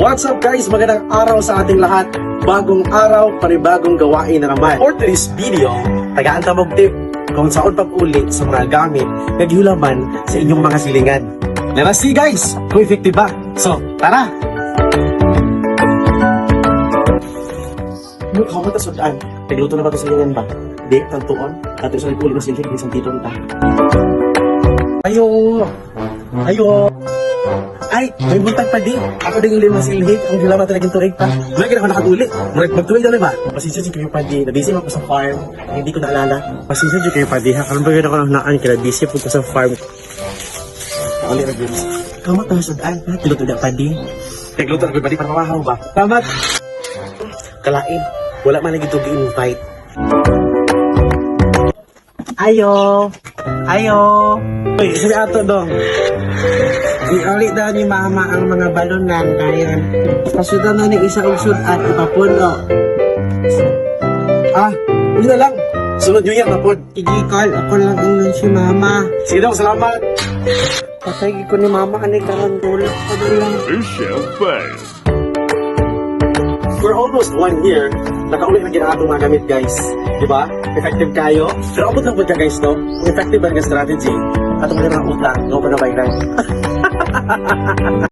What's up guys? Magandang araw sa ating lahat. Bagong araw, panibagong gawain na naman. For today's video, tagaan ta mong tip kung saan pag-uli sa mga gamit na gihulaman sa inyong mga silingan. Let us see guys kung effective ba. So, tara! Ano ka ba tasudaan? Nagluto na ba ito silingan ba? Di, tantuon. At isa uli na siling, isang tito ta. Ayo! Ayo! Ay, may buntag pa di. Ako din ulit masilhig. Ang gila talagang turig pa. Lagi na ako nakatuli. Mag magtuloy na ba? Pasensya si kayo pa di. Nabisi ako sa farm. Hindi ko naalala. Pasensya si kayo pa di. Karon ba ako naan kaya busy po ko sa farm. Oli ra gyud. Kamat na sa daan. Tiluto na pa di. Nagluto na pa para mawahaw ba? Kamat. Kalain. Wala man lagi to invite Ayo. Ayo. Uy, sabi ato dong. Iulit daw ni mama ang mga balunan kaya pasudan na ni isa usod at ipapuno. Ah, uli na lang. Sunod New Year na po. Igikol, ako lang ang si mama. Sige daw, salamat. Patay ko ni mama ani karon tulak ko lang. For almost one year, nakauli na ginawa mga gamit guys. Di ba? Effective kayo. Pero abot lang po guys no? Kung effective ba strategy, atong mga utang, no pa na